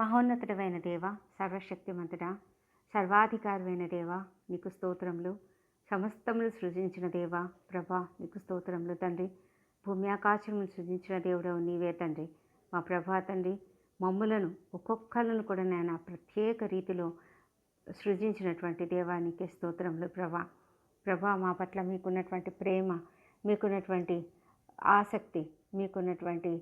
మహోన్నతుడమైన దేవ సర్వశక్తిమంతుడ సర్వాధికారమైన దేవ నీకు స్తోత్రములు. సమస్తములు సృజించిన దేవ ప్రభా నీకు స్తోత్రములు తండ్రి. భూమి ఆకాశములు సృజించిన దేవుడవు నీవే తండ్రి. మా ప్రభా తండ్రి మమ్ములను ఒక్కొక్కలను కూడా నేను ప్రత్యేక రీతిలో సృజించినటువంటి దేవానికి స్తోత్రములు ప్రభా. ప్రభా మా పట్ల మీకున్నటువంటి ప్రేమ మీకున్నటువంటి ఆసక్తి మీకున్నటువంటి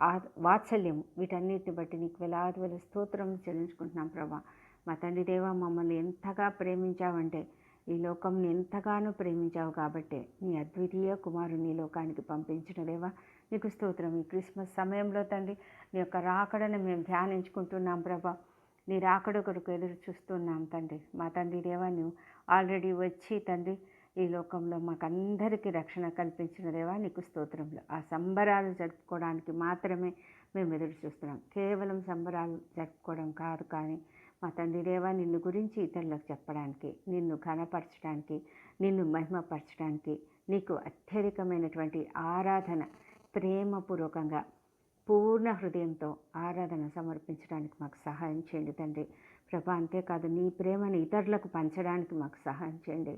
ఆ, వాత్సల్యం వీటన్నిటిని బట్టి నీకు వేలాది వేల స్తోత్రం చెల్లించుకుంటున్నాం ప్రభా. మా తండ్రి దేవా మమ్మల్ని ఎంతగా ప్రేమించావంటే ఈ లోకంని ఎంతగానో ప్రేమించావు కాబట్టి నీ అద్వితీయ కుమారుని లోకానికి పంపించిన దేవా నీకు స్తోత్రం. ఈ క్రిస్మస్ సమయంలో తండ్రి నీ యొక్క రాకడను మేము ధ్యానించుకుంటున్నాం ప్రభా. నీ రాకడ కొరకు ఎదురు చూస్తున్నాం తండ్రి. మా తండ్రి దేవా నువ్వు ఆల్రెడీ వచ్చి తండ్రి ఈ లోకంలో మాకందరికీ రక్షణ కల్పించిన దేవా నీకు స్తోత్రంలో ఆ సంబరాలు జరుపుకోవడానికి మాత్రమే మేము ఎదురు చూస్తున్నాం. కేవలం సంబరాలు జరుపుకోవడం కాదు కానీ మా తండ్రి దేవా నిన్ను గురించి ఇతరులకు చెప్పడానికి నిన్ను ఘనపరచడానికి నిన్ను మహిమపరచడానికి నీకు అత్యధికమైనటువంటి ఆరాధన ప్రేమపూర్వకంగా పూర్ణ హృదయంతో ఆరాధన సమర్పించడానికి మాకు సహాయం చేయండి తండ్రి. ప్రభా అంతేకాదు నీ ప్రేమను ఇతరులకు పంచడానికి మాకు సహాయం చేయండి.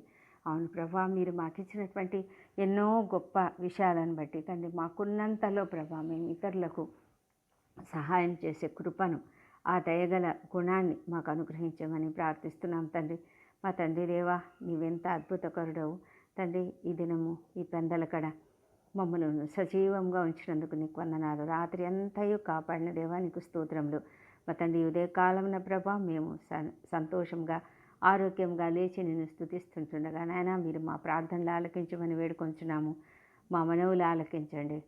అవును ప్రభా మీరు మాకు ఇచ్చినటువంటి ఎన్నో గొప్ప విషయాలను బట్టి తండ్రి మాకున్నంతలో ప్రభా మేము ఇతరులకు సహాయం చేసే కృపను ఆ దయగల గుణాన్ని మాకు అనుగ్రహించమని ప్రార్థిస్తున్నాం తండ్రి. మా తండ్రి దేవా నీవెంత అద్భుతకరుడవు తండ్రి ఈ దినము ఈ పెందల కడ మమ్మల్ని సజీవంగా ఉంచినందుకు నీకు వందనాలు. రాత్రి అంతయు కాపాడిన దేవా నీకు స్తోత్రములు. మా తండ్రి ఉదయకాలమున ప్రభా మేము స సంతోషంగా ఆరోగ్యంగా లేచి నిన్ను స్థుతిస్తుంటుండగా నాయన మీరు మా ప్రార్థనలు ఆలకించమని వేడుకొంచున్నాము. మా మనవులు ఆలకించండి.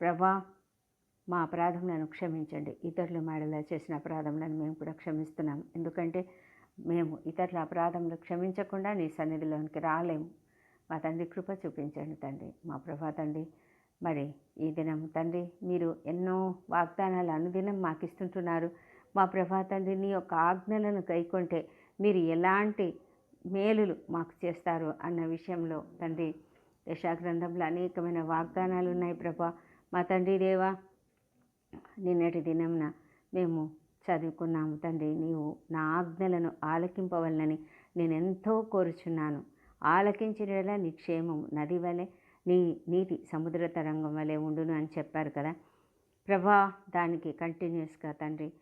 ప్రభా మా అపరాధములను క్షమించండి. ఇతరులు మేడలా చేసిన అపరాధములను మేము కూడా క్షమిస్తున్నాం ఎందుకంటే మేము ఇతరుల అపరాధములు క్షమించకుండా నీ సన్నిధిలోనికి రాలేము. మా తండ్రి కృప చూపించండి తండ్రి. మా ప్రభా తండ్రి మరి ఈ దినం తండ్రి మీరు ఎన్నో వాగ్దానాలు అనుదినం మాకు ఇస్తుంటున్నారు మా ప్రభా తండ్రి నీ యొక్క ఆజ్ఞలను కైకొంటే మీరు ఎలాంటి మేలులు మాకు చేస్తారు అన్న విషయంలో తండ్రి దశాగ్రంథంలో అనేకమైన వాగ్దానాలు ఉన్నాయి ప్రభా. మా తండ్రి దేవా నిన్నటి దినంన మేము చదువుకున్నాము తండ్రి. నీవు నా ఆజ్ఞలను ఆలకింపవలనని నేను ఎంతో కోరుచున్నాను. ఆలకించిన నీ క్షేమం నది వలె నీ నీటి సముద్ర తరంగం వలె ఉండును అని చెప్పారు కదా. ప్రభా దానికి కంటిన్యూస్గా తండ్రి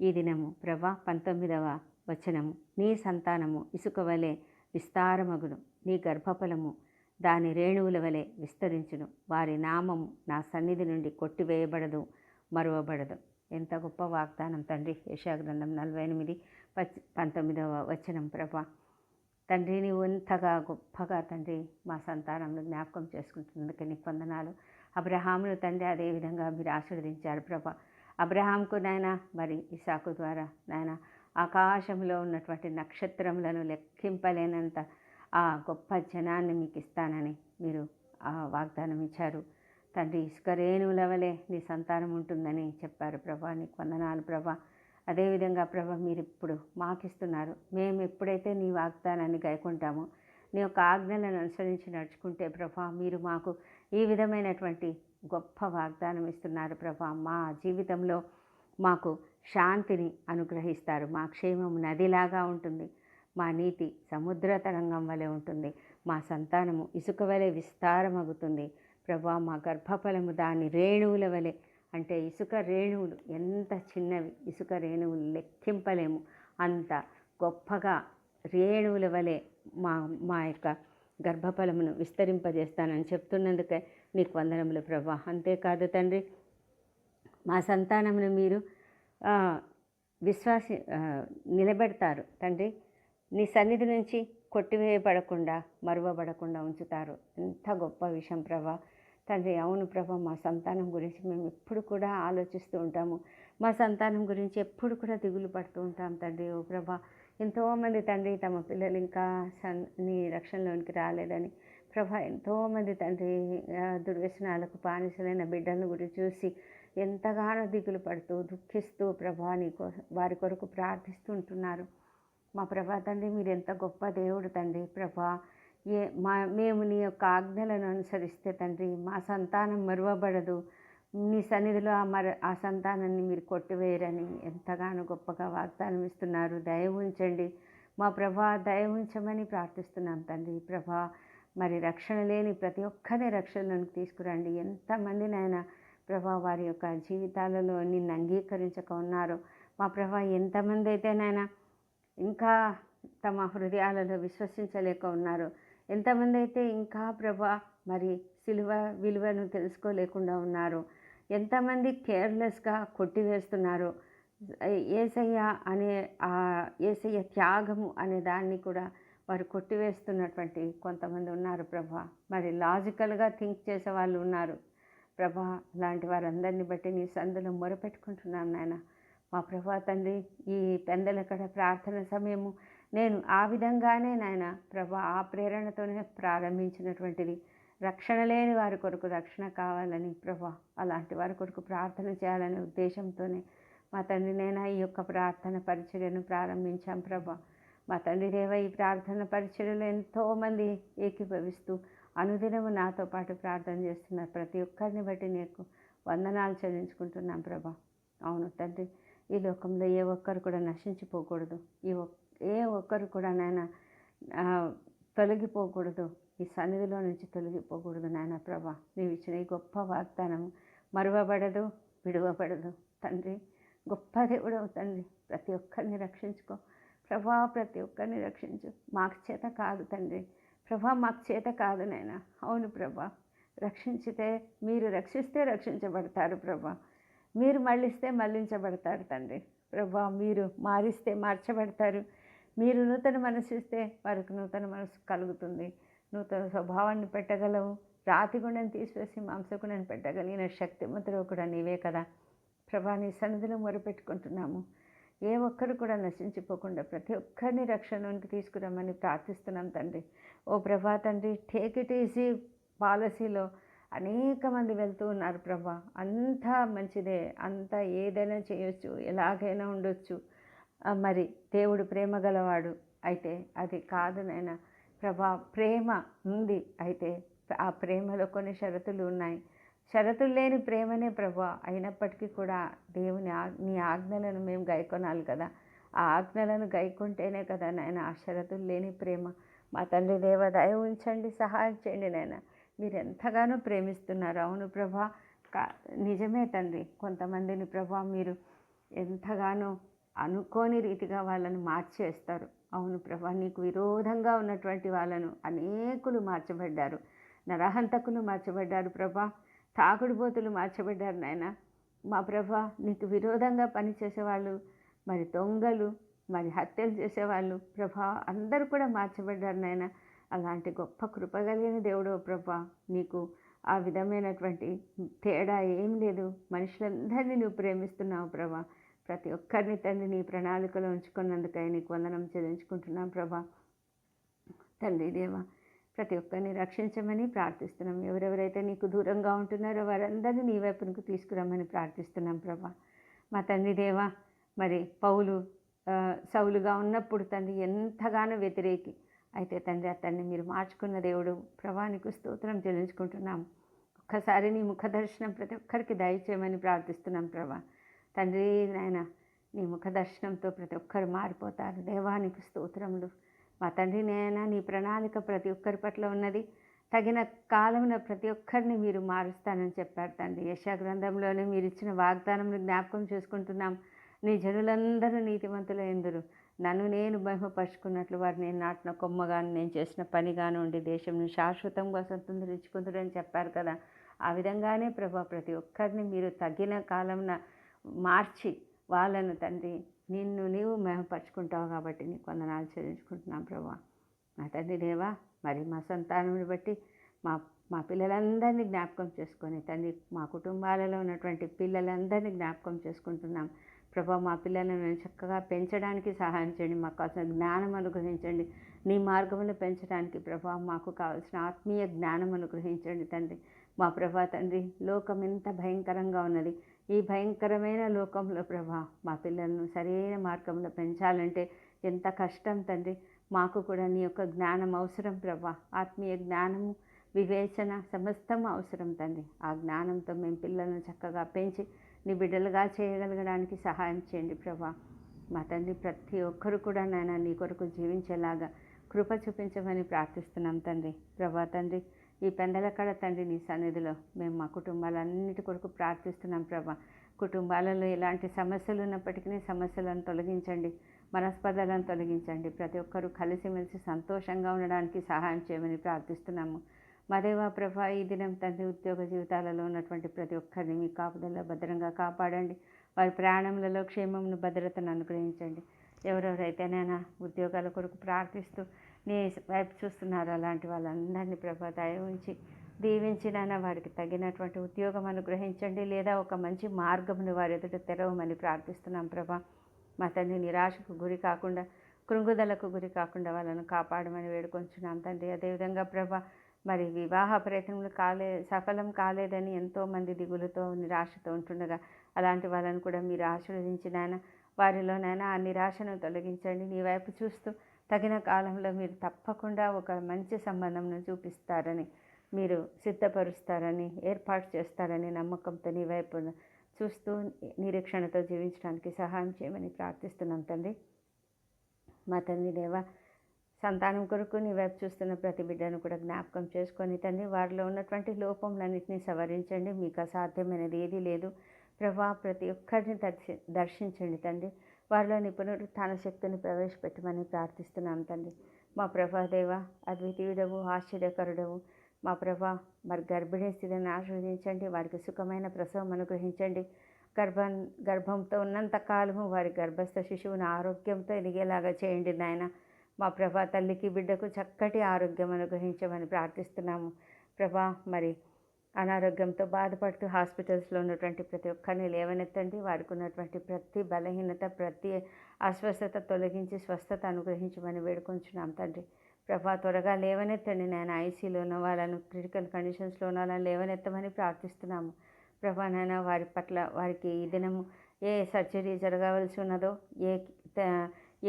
ఈ దినము ప్రభా పంతొమ్మిదవ వచనము. నీ సంతానము ఇసుక వలె విస్తారమగును. నీ గర్భఫలము దాని రేణువుల వలె విస్తరించును. వారి నామము నా సన్నిధి నుండి కొట్టివేయబడదు మరువబడదు. ఎంత గొప్ప వాగ్దానం తండ్రి. యశాగ్రంథం నలభై ఎనిమిది పచ్ పంతొమ్మిదవ వచనం. ప్రభా తండ్రి నీవు ఎంతగా గొప్పగా తండ్రి మా సంతానంలో జ్ఞాపకం చేసుకుంటున్నందుకు నీ పొందనాలు అబ్రహామును తండ్రి అదేవిధంగా మీరు ఆశీర్వదించారు. ప్రభా అబ్రహాంకు నాయన మరి ఇసాకు ద్వారా నాయన ఆకాశంలో ఉన్నటువంటి నక్షత్రములను లెక్కింపలేనంత ఆ గొప్ప జనాన్ని మీకు ఇస్తానని మీరు ఆ వాగ్దానం ఇచ్చారు. తండ్రి ఇసుకరేణువుల వలె నీ సంతానం ఉంటుందని చెప్పారు ప్రభా. నీకు వందనాలు ప్రభా. అదేవిధంగా ప్రభా మీరు ఇప్పుడు మాకిస్తున్నారు. మేము ఎప్పుడైతే నీ వాగ్దానాన్ని గైకుంటామో నీ యొక్క ఆజ్ఞలను అనుసరించి నడుచుకుంటే ప్రభా మీరు మాకు ఈ విధమైనటువంటి గొప్ప వాగ్దానం ఇస్తున్నారు ప్రభా. మా జీవితంలో మాకు శాంతిని అనుగ్రహిస్తారు. మా క్షేమం నదిలాగా ఉంటుంది. మా నీతి సముద్ర తరంగం వలె ఉంటుంది. మా సంతానము ఇసుక వలె విస్తారమగుతుంది. ప్రభా మా గర్భఫలము దాని రేణువుల వలె అంటే ఇసుక రేణువులు ఎంత చిన్నవి ఇసుక రేణువులు లెక్కింపలేము. అంత గొప్పగా రేణువుల వలె మా మా యొక్క గర్భఫలమును విస్తరింపజేస్తానని చెప్తున్నందుకే నీకు వందనములు ప్రభా. అంతేకాదు తండ్రి మా సంతానమును మీరు విశ్వాసి నిలబెడతారు. తండ్రి నీ సన్నిధి నుంచి కొట్టివేయబడకుండా మరువబడకుండా ఉంచుతారు. ఎంత గొప్ప విషయం ప్రభా. తండ్రి అవును ప్రభా మా సంతానం గురించి మేము ఎప్పుడు కూడా ఆలోచిస్తూ ఉంటాము. మా సంతానం గురించి ఎప్పుడు కూడా దిగులు పడుతూ ఉంటాం తండ్రి. ఓ ప్రభా ఎంతోమంది తండ్రి తమ పిల్లలు ఇంకా సన్ నీ రక్షణలోనికి రాలేదని. ప్రభా ఎంతోమంది తండ్రి దుర్వ్యసనాలకు బానిసలైన బిడ్డలను గురించి చూసి ఎంతగానో దిగులు పడుతూ దుఃఖిస్తూ ప్రభా నీ వారి కొరకు ప్రార్థిస్తూ ఉంటున్నారు మా ప్రభా తండ్రి మీరు ఎంత గొప్ప దేవుడు తండ్రి ప్రభా. ఏ మా మేము నీ యొక్క ఆజ్ఞలను అనుసరిస్తే తండ్రి మా సంతానం మరువబడదు. నీ సన్నిధిలో ఆ మర ఆ సంతానాన్ని మీరు కొట్టివేయరని ఎంతగానో గొప్పగా వాగ్దానం ఇస్తున్నారు. దయ ఉంచండి. మా ప్రభా దయ ఉంచమని ప్రార్థిస్తున్నాం తండ్రి ప్రభా. మరి రక్షణ లేని ప్రతి ఒక్కరి రక్షణలోకి తీసుకురండి. ఎంతమంది ప్రభా వారి యొక్క జీవితాలలో నిన్ను అంగీకరించక ఉన్నారో. మా ప్రభా ఎంతమంది అయితే నాయన ఇంకా తమ హృదయాలలో విశ్వసించలేక ఉన్నారు. ఎంతమంది అయితే ఇంకా ప్రభా మరి సిలువ విలువను తెలుసుకోలేకుండా ఉన్నారు. ఎంతమంది కేర్లెస్గా కొట్టివేస్తున్నారు. ఏసయ్య అనే ఆ ఏసయ్య త్యాగము అనే దాన్ని కూడా వారు కొట్టివేస్తున్నటువంటి కొంతమంది ఉన్నారు ప్రభా. మరి లాజికల్గా థింక్ చేసే వాళ్ళు ఉన్నారు. ప్రభా లాంటి వారందరిని బట్టి నీ సందులో మొరపెట్టుకుంటున్నాను నాయన. మా ప్రభా తండ్రి ఈ పెందలకడ ప్రార్థన సమయము నేను ఆ విధంగానే నాయన ప్రభా ఆ ప్రేరణతోనే ప్రారంభించినటువంటిది. రక్షణ లేని వారి కొరకు రక్షణ కావాలని ప్రభా అలాంటి వారి కొరకు ప్రార్థన చేయాలనే ఉద్దేశంతోనే మా తండ్రి నేను ఈ యొక్క ప్రార్థన పరిచర్యను ప్రారంభించాం ప్రభా. మా తండ్రి దేవ ఈ ప్రార్థన పరిచర్యలు ఎంతోమంది ఏకీభవిస్తూ అనుదినము నాతో పాటు ప్రార్థన చేస్తున్నారు ప్రతి ఒక్కరిని బట్టి నీకు వందనాలు చెల్లించుకుంటున్నాం ప్రభా. అవును తండ్రి ఈ లోకంలో ఏ ఒక్కరు కూడా నశించిపోకూడదు. ఈ ఏ ఒక్కరు కూడా నాయన తొలగిపోకూడదు. ఈ సన్నిధిలో నుంచి తొలగిపోకూడదు నాయన ప్రభా. నీవు ఇచ్చిన ఈ గొప్ప వాగ్దానం మరువబడదు విడువబడదు. తండ్రి గొప్ప దేవుడవు తండ్రి. ప్రతి ఒక్కరిని రక్షించుకో. ప్రభా ప్రతి ఒక్కరిని రక్షించు. మాకు చేత కాదు తండ్రి. ప్రభా మాకు చేత కాదు నాయన. అవును ప్రభా. రక్షించితే మీరు రక్షిస్తే రక్షించబడతారు ప్రభా. మీరు మళ్ళిస్తే మళ్ళించబడతారు తండ్రి. ప్రభా మీరు మారిస్తే మార్చబడతారు. మీరు నూతన మనసు ఇస్తే వారికి నూతన మనసు కలుగుతుంది. నూతన స్వభావాన్ని పెట్టగలవు. రాతి గుండెని తీసివేసి మాంసగుండెని పెట్టగలిగిన శక్తిమంతుడు కూడా నీవే కదా. ప్రభా నీ సన్నిధిలో మొరపెట్టుకుంటున్నాము. ఏ ఒక్కరు కూడా నశించిపోకుండా ప్రతి ఒక్కరిని రక్షణలోనికి తీసుకురమ్మని ప్రార్థిస్తున్నాం తండ్రి. ఓ ప్రభా తండ్రి టేక్ ఇట్ ఈజీ పాలసీలో అనేక మంది వెళ్తూ ఉన్నారు ప్రభా. అంతా మంచిదే అంతా ఏదైనా చేయొచ్చు ఎలాగైనా ఉండొచ్చు. మరి దేవుడు ప్రేమ గలవాడు అయితే అది కాదు నైనా ప్రభా ప్రేమ ఉంది అయితే ఆ ప్రేమలో కొన్ని షరతులు ఉన్నాయి. షరతులు లేని ప్రేమనే ప్రభు అయినప్పటికీ కూడా దేవుని నీ ఆజ్ఞలను మేము గైకొనాలి కదా. ఆ ఆజ్ఞలను గైకుంటేనే కదా నాయన ఆ షరతులు లేని ప్రేమ. మా తండ్రి దేవ దయ ఉంచండి సహాయం చేయండి నాయన. మీరు ఎంతగానో ప్రేమిస్తున్నారు. అవును ప్రభా నిజమే తండ్రి. కొంతమందిని ప్రభా మీరు ఎంతగానో అనుకోని రీతిగా వాళ్ళని మార్చేస్తారు. అవును ప్రభా నీకు విరోధంగా ఉన్నటువంటి వాళ్ళను అనేకులు మార్చబడ్డారు. నరహంతకులు మార్చబడ్డారు ప్రభా. తాగుడుబోతులు మార్చబడ్డారు నాయన. మా ప్రభా నీకు విరోధంగా పనిచేసేవాళ్ళు మరి దొంగలు మరి హత్యలు చేసేవాళ్ళు ప్రభా అందరూ కూడా మార్చబడ్డారు నాయన. అలాంటి గొప్ప కృప కలిగిన దేవుడు ప్రభా నీకు ఆ విధమైనటువంటి తేడా ఏం లేదు. మనుషులందరినీ నువ్వు ప్రేమిస్తున్నావు ప్రభా. ప్రతి ఒక్కరిని తండ్రి నీ ప్రణాళికలో ఉంచుకున్నందుకై నీకు వందనం చెల్లించుకుంటున్నాం ప్రభా. తండ్రి దేవా ప్రతి ఒక్కరిని రక్షించమని ప్రార్థిస్తున్నాం. ఎవరెవరైతే నీకు దూరంగా ఉంటున్నారో వారందరినీ నీ వైపునకు తీసుకురమ్మని ప్రార్థిస్తున్నాం ప్రభా. మా తండ్రి దేవా మరి పౌలు సౌలుగా ఉన్నప్పుడు తండ్రి ఎంతగానో వ్యతిరేకి అయితే తండ్రి అతన్ని మీరు మార్చుకున్న దేవుడు. ప్రభానికి స్తోత్రం చెల్లించుకుంటున్నాం. ఒక్కసారి నీ ముఖ దర్శనం ప్రతి ఒక్కరికి దయచేయమని ప్రార్థిస్తున్నాం ప్రభా. తండ్రి నాయన నీ ముఖ దర్శనంతో ప్రతి ఒక్కరు మారిపోతారు. దేవానికి స్తోత్రములు. మా తండ్రి నేనా నీ ప్రణాళిక ప్రతి ఒక్కరి పట్ల ఉన్నది. తగిన కాలమున ప్రతి ఒక్కరిని మీరు మారుస్తానని చెప్పారు తండ్రి. యశా గ్రంథంలోనే మీరు ఇచ్చిన వాగ్దానంను జ్ఞాపకం చేసుకుంటున్నాం. నీ జనులందరూ నీతివంతులు ఎందురు? నన్ను నేను మహిమపరుచుకున్నట్లు వారు నేను నాటిన కొమ్మగాను నేను చేసిన పని ఉండి దేశంను శాశ్వతంగా సంతుందరించుకుంటారని చెప్పారు కదా. ఆ విధంగానే ప్రభా ప్రతి ఒక్కరిని మీరు తగిన కాలంన మార్చి వాళ్ళను తండ్రి నిన్ను నీవు మేమపరుచుకుంటావు కాబట్టి నీకు వందనాలు చెల్లించుకుంటున్నాం ప్రభా. నా తండ్రి దేవా మరి మా సంతానం బట్టి మా మా పిల్లలందరినీ జ్ఞాపకం చేసుకొని తండ్రి మా కుటుంబాలలో ఉన్నటువంటి పిల్లలందరినీ జ్ఞాపకం చేసుకుంటున్నాం. ప్రభా మా పిల్లలను చక్కగా పెంచడానికి సహాయం చేయండి మాకు కావాల్సిన జ్ఞానం అనుగ్రహించండి. నీ మార్గమును పెంచడానికి ప్రభా మాకు కావాల్సిన ఆత్మీయ జ్ఞానం అనుగ్రహించండి తండ్రి. మా ప్రభా తండ్రి లోకం ఎంత భయంకరంగా ఉన్నది. ఈ భయంకరమైన లోకంలో ప్రభా మా పిల్లలను సరైన మార్గంలో పెంచాలంటే ఎంత కష్టం తండ్రి. మాకు కూడా నీ యొక్క జ్ఞానం అవసరం ప్రభా. ఆత్మీయ జ్ఞానము వివేచన సమస్తం అవసరం తండ్రి. ఆ జ్ఞానంతో మేము పిల్లలను చక్కగా పెంచి నీ బిడ్డలుగా చేయగలగడానికి సహాయం చేయండి ప్రభా. మా తండ్రి ప్రతి ఒక్కరు కూడా నాయన నీ కొరకు జీవించేలాగా కృప చూపించమని ప్రార్థిస్తున్నాం తండ్రి. ప్రభా తండ్రి ఈ పెందలక్కడ తండ్రి నీ సన్నిధిలో మేము మా కుటుంబాలన్నిటి కొరకు ప్రార్థిస్తున్నాం ప్రభా. కుటుంబాలలో ఎలాంటి సమస్యలు ఉన్నప్పటికీ సమస్యలను తొలగించండి మనస్పర్ధలను తొలగించండి. ప్రతి ఒక్కరూ కలిసిమెలిసి సంతోషంగా ఉండడానికి సహాయం చేయమని ప్రార్థిస్తున్నాము. మదేవా ప్రభా ఈ దినం తండ్రి ఉద్యోగ జీవితాలలో ఉన్నటువంటి ప్రతి ఒక్కరిని మీ కాపుదల్లో భద్రంగా కాపాడండి. వారి ప్రాణములలో క్షేమమును భద్రతను అనుగ్రహించండి. ఎవరెవరైతేనైనా ఉద్యోగాల కొరకు ప్రార్థిస్తూ నీ వైపు చూస్తున్నారు అలాంటి వాళ్ళందరినీ ప్రభా దయ ఉంచి దీవించినైనా వారికి తగినటువంటి ఉద్యోగం అనుగ్రహించండి లేదా ఒక మంచి మార్గమును వారి ఎదుట తెరవమని ప్రార్థిస్తున్నాం ప్రభా. మా తండ్రి నిరాశకు గురి కాకుండా కృంగుదలకు గురి కాకుండా వాళ్ళను కాపాడమని వేడుకొంచున్నాం తండ్రి. అదేవిధంగా ప్రభా మరి వివాహ ప్రయత్నములు కాలే సఫలం కాలేదని ఎంతోమంది దిగులుతో నిరాశతో ఉంటుండగా అలాంటి వాళ్ళను కూడా మీరు ఆశీర్వదించినాయన వారిలోనైనా ఆ నిరాశను తొలగించండి. నీ వైపు చూస్తూ తగిన కాలంలో మీరు తప్పకుండా ఒక మంచి సంబంధంను చూపిస్తారని మీరు సిద్ధపరుస్తారని ఏర్పాటు చేస్తారని నమ్మకంతో నీ వైపు చూస్తూ నిరీక్షణతో జీవించడానికి సహాయం చేయమని ప్రార్థిస్తున్నాం తండ్రి. మా తండ్రి దేవ సంతానం కొరకు నీ వైపు చూస్తున్న ప్రతి బిడ్డను కూడా జ్ఞాపకం చేసుకొని తండ్రి వారిలో ఉన్నటువంటి లోపములన్నింటినీ సవరించండి. మీకు అసాధ్యమైనది ఏదీ లేదు. ప్రభా ప్రతి ఒక్కరిని దర్శి దర్శించండి తండ్రి. వారిలో నిపుణుడు తన శక్తిని ప్రవేశపెట్టమని ప్రార్థిస్తున్నాం తండ్రి. మా ప్రభాదేవ అద్వితీయుడవు ఆశ్చర్యకరుడవు. మా ప్రభా మరి గర్భిణీ స్థితిని ఆశీర్వదించండి వారికి సుఖమైన ప్రసవం అనుగ్రహించండి. గర్భం గర్భంతో ఉన్నంత కాలము వారి గర్భస్థ శిశువుని ఆరోగ్యంతో ఎదిగేలాగా చేయండి నాయన. మా ప్రభా తల్లికి బిడ్డకు చక్కటి ఆరోగ్యం అనుగ్రహించమని ప్రార్థిస్తున్నాము. ప్రభా మరి అనారోగ్యంతో బాధపడుతూ హాస్పిటల్స్లో ఉన్నటువంటి ప్రతి ఒక్కరిని లేవనెత్తండి. వారికి ఉన్నటువంటి ప్రతి బలహీనత ప్రతి అస్వస్థత తొలగించి స్వస్థత అనుగ్రహించమని వేడుకొంచున్నాం తండ్రి. ప్రభా త్వరగా లేవనెత్తండి. నేను ఐసీలో ఉన్న వాళ్ళను క్రిటికల్ కండిషన్స్లో ఉన్న వాళ్ళని లేవనెత్తమని ప్రార్థిస్తున్నాము. ప్రభా నాయన వారి పట్ల వారికి ఈ దినము ఏ సర్జరీ జరగవలసి ఉన్నదో ఏ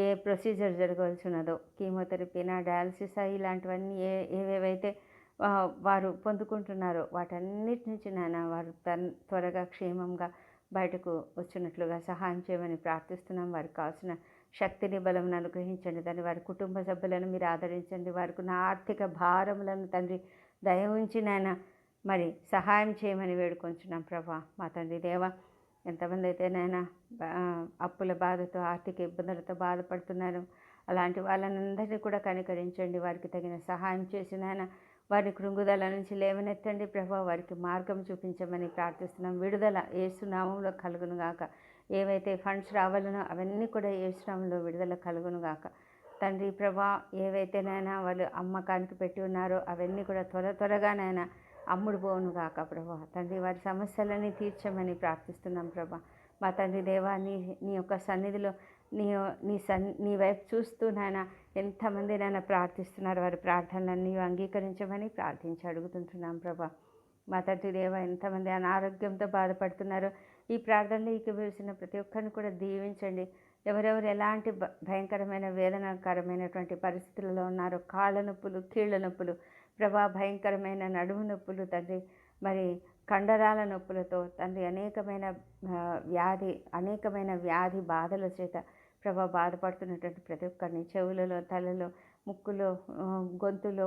ఏ ప్రొసీజర్ జరగవలసి ఉన్నదో కీమోథెరపీనా డయాలసిస్ ఇలాంటివన్నీ ఏ ఏవేవైతే వారు పొందుకుంటున్నారో వాటన్నిటి నుంచి నాయన వారు త్వరగా క్షేమంగా బయటకు వచ్చినట్లుగా సహాయం చేయమని ప్రార్థిస్తున్నాం. వారికి కావాల్సిన శక్తిని బలమును అనుగ్రహించండి. దాన్ని వారి కుటుంబ సభ్యులను మీరు ఆదరించండి. వారికి ఉన్న ఆర్థిక భారములను తండ్రి దయ ఉంచి నాయన మరి సహాయం చేయమని వేడుకొంచున్నాం ప్రభా. మా తండ్రి దేవ ఎంతమంది అయితే నాయన అప్పుల బాధతో ఆర్థిక ఇబ్బందులతో బాధపడుతున్నారు అలాంటి వాళ్ళనందరినీ కూడా కనికరించండి. వారికి తగిన సహాయం చేసి వారిని వారి కృంగుదల నుంచి లేవనెత్తండి ప్రభా. వారికి మార్గం చూపించమని ప్రార్థిస్తున్నాం. విడుదల ఏసునామంలో కలుగునుగాక ఏవైతే ఫండ్స్ రావాలనో అవన్నీ కూడా ఏసునామంలో విడుదల కలుగునుగాక తండ్రి ప్రభా ఏవైతేనైనా వాళ్ళు అమ్మకానికి పెట్టి ఉన్నారో అవన్నీ కూడా త్వర త్వరగానైనా అమ్ముడు పోను గాక ప్రభా. తండ్రి వారి సమస్యలన్నీ తీర్చమని ప్రార్థిస్తున్నాం ప్రభా. మా తండ్రి దేవా నీ నీ యొక్క సన్నిధిలో నీ నీ సన్ నీ వైపు చూస్తూ నాయన ఎంతమంది ప్రార్థిస్తున్నారు? వారి ప్రార్థనలన్నీ అంగీకరించమని ప్రార్థించి అడుగుతుంటున్నాం ప్రభా. మా తండ్రి దేవ ఎంతమంది అనారోగ్యంతో బాధపడుతున్నారో ఈ ప్రార్థనలు ఇక వేసిన ప్రతి ఒక్కరిని కూడా దీవించండి. ఎవరెవరు ఎలాంటి భయంకరమైన వేదనకరమైనటువంటి పరిస్థితులలో ఉన్నారో కాళ్ళ నొప్పులు కీళ్ళ నొప్పులు ప్రభా భయంకరమైన నడుము నొప్పులు తండ్రి మరి కండరాల నొప్పులతో తండ్రి అనేకమైన వ్యాధి అనేకమైన వ్యాధి బాధల చేత ప్రభా బాధపడుతున్నటువంటి ప్రతి ఒక్కరిని. చెవులలో తలలో ముక్కులో గొంతులో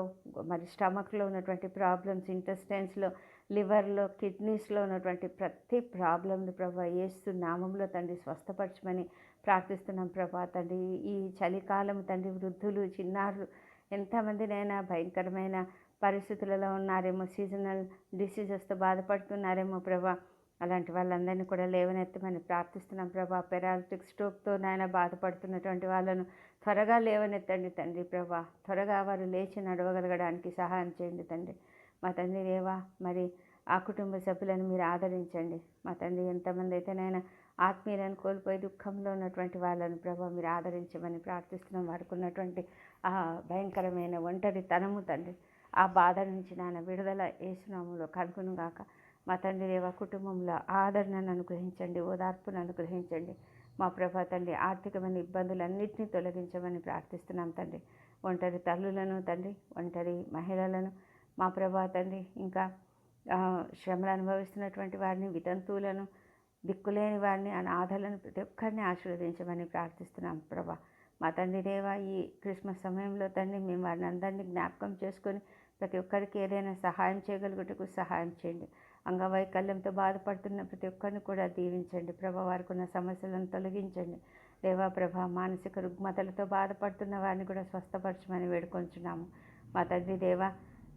మరి స్టమక్లో ఉన్నటువంటి ప్రాబ్లమ్స్ ఇంటెస్టైన్స్లో లివర్లో కిడ్నీస్లో ఉన్నటువంటి ప్రతి ప్రాబ్లమ్ని ప్రభా ఏస్తు నామంలో తండ్రి స్వస్థపరచమని ప్రార్థిస్తున్నాం ప్రభా తండ్రి. ఈ చలికాలం తండ్రి వృద్ధులు చిన్నారులు ఎంతమందినైనా భయంకరమైన పరిస్థితులలో ఉన్నారేమో సీజనల్ డిసీజెస్తో బాధపడుతున్నారేమో ప్రభా. అలాంటి వాళ్ళందరినీ కూడా లేవనెత్తమని ప్రార్థిస్తున్నాం ప్రభా. పెరాలిటిక్ స్ట్రోక్తో నాయన బాధపడుతున్నటువంటి వాళ్ళను త్వరగా లేవనెత్తండి తండ్రి ప్రభా. త్వరగా వారు లేచి నడవగలగడానికి సహాయం చేయండి తండ్రి. మా తండ్రి దేవా మరి ఆ కుటుంబ సభ్యులను మీరు ఆదరించండి. మా తండ్రి ఎంతమంది అయితేనైనా ఆత్మీయులను కోల్పోయి దుఃఖంలో ఉన్నటువంటి వాళ్ళను ప్రభా మీరు ఆదరించమని ప్రార్థిస్తున్నాం. వారికి ఉన్నటువంటి ఆ భయంకరమైన ఒంటరితనము తండ్రి. ఆ బాధ నుంచి నాన్న విడుదల ఏసునామంలో కలుగును గాక. మా తండ్రి దేవ కుటుంబంలో ఆదరణను అనుగ్రహించండి ఓదార్పును అనుగ్రహించండి. మా ప్రభా తండ్రి ఆర్థికమైన ఇబ్బందులన్నింటినీ తొలగించమని ప్రార్థిస్తున్నాం తండ్రి. ఒంటరి తల్లులను తండ్రి ఒంటరి మహిళలను మా ప్రభా తండ్రి ఇంకా శ్రమలు అనుభవిస్తున్నటువంటి వారిని వితంతువులను దిక్కులేని వారిని అనాథలను ప్రతి ఒక్కరిని ఆశీర్వదించమని ప్రార్థిస్తున్నాం ప్రభా. మా తండ్రి దేవా ఈ క్రిస్మస్ సమయంలో తండ్రి మేము వారిని అందరినీ జ్ఞాపకం చేసుకొని ప్రతి ఒక్కరికి ఏదైనా సహాయం చేయగలుగుటకు సహాయం చేయండి. అంగవైకల్యంతో బాధపడుతున్న ప్రతి ఒక్కరిని కూడా దీవించండి. ప్రభా వారికి ఉన్న సమస్యలను తొలగించండి. దేవా ప్రభ మానసిక రుగ్మతలతో బాధపడుతున్న వారిని కూడా స్వస్థపరచమని వేడుకొంచున్నాము. మా తండ్రి దేవ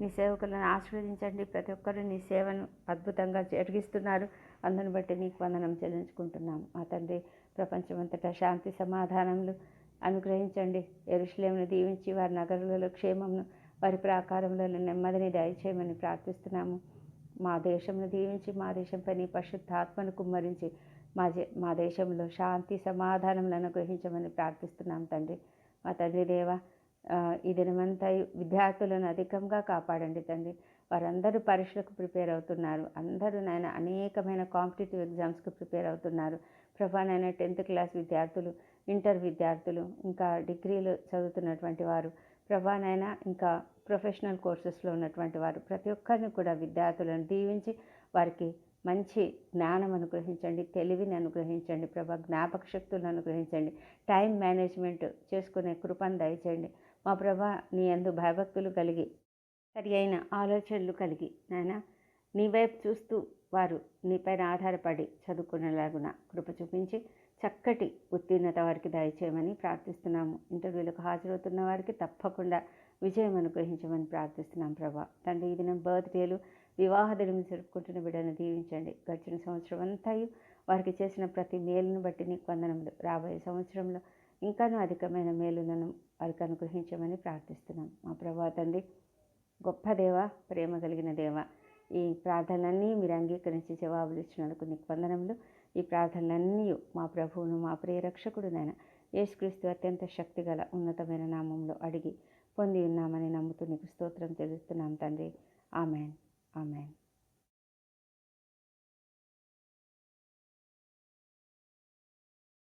నీ సేవకులను ఆశీర్వదించండి. ప్రతి ఒక్కరు నీ సేవను అద్భుతంగా జరిగిస్తున్నారు. అందును బట్టి నీకు వందనం చెల్లించుకుంటున్నాము. మా తండ్రి ప్రపంచమంతటా శాంతి సమాధానములు అనుగ్రహించండి. ఎరుషులేమును దీవించి వారి నగరులలో క్షేమమును వారి ప్రాకారంలో నెమ్మదిని దయచేయమని ప్రార్థిస్తున్నాము. మా దేశంను దీవించి మా దేశంపై నీ పరిశుద్ధాత్మను కుమ్మరించి మా మా దేశంలో శాంతి సమాధానములను అనుగ్రహించమని ప్రార్థిస్తున్నాం తండ్రి. మా తండ్రి దేవ ఈ దినమంతా విద్యార్థులను అధికంగా కాపాడండి తండ్రి. వారందరూ పరీక్షలకు ప్రిపేర్ అవుతున్నారు. అందరూ నాయన అనేకమైన కాంపిటేటివ్ ఎగ్జామ్స్కి ప్రిపేర్ అవుతున్నారు. ప్రభా నాయన టెన్త్ క్లాస్ విద్యార్థులు ఇంటర్ విద్యార్థులు ఇంకా డిగ్రీలు చదువుతున్నటువంటి వారు. ప్రభా నాయన ఇంకా ప్రొఫెషనల్ కోర్సెస్లో ఉన్నటువంటి వారు ప్రతి ఒక్కరిని కూడా విద్యార్థులను దీవించి వారికి మంచి జ్ఞానం అనుగ్రహించండి తెలివిని అనుగ్రహించండి ప్రభా జ్ఞాపక శక్తులను అనుగ్రహించండి టైం మేనేజ్మెంట్ చేసుకునే కృపను దయచేయండి. మా ప్రభా నీ అందు భయభక్తులు కలిగి సరి అయిన ఆలోచనలు కలిగి నాయన నీ వైపు చూస్తూ వారు నీపైన ఆధారపడి చదువుకునేలాగున కృప చూపించి చక్కటి ఉత్తీర్ణత వారికి దయచేయమని ప్రార్థిస్తున్నాము. ఇంటర్వ్యూలకు హాజరవుతున్న వారికి తప్పకుండా విజయం అనుగ్రహించమని ప్రార్థిస్తున్నాం ప్రభా. తండ్రి ఈ దినం బర్త్డేలు వివాహ దినం జరుపుకుంటున్న బిడ్డను దీవించండి. గడిచిన సంవత్సరం అంతయు వారికి చేసిన ప్రతి మేలును బట్టి నీకు వందనములు రాబోయే సంవత్సరంలో ఇంకానూ అధికమైన మేలులను వారికి అనుగ్రహించమని ప్రార్థిస్తున్నాం. మా ప్రభా తండ్రి గొప్ప దేవ ప్రేమ కలిగిన దేవ ఈ ప్రార్థనలన్నీ మీరు అంగీకరించి జవాబులు ఇచ్చినందుకు నీకు వందనములు ఈ ప్రార్థనలన్నీ మా ప్రభువును మా ప్రియ యేసుక్రీస్తు అత్యంత శక్తిగల ఉన్నతమైన నామంలో అడిగి పొంది ఉన్నామని నమ్ముతూ నీకు స్తోత్రం తెలుస్తున్నాం తండ్రి. ఆమెన్. ఆమెన్.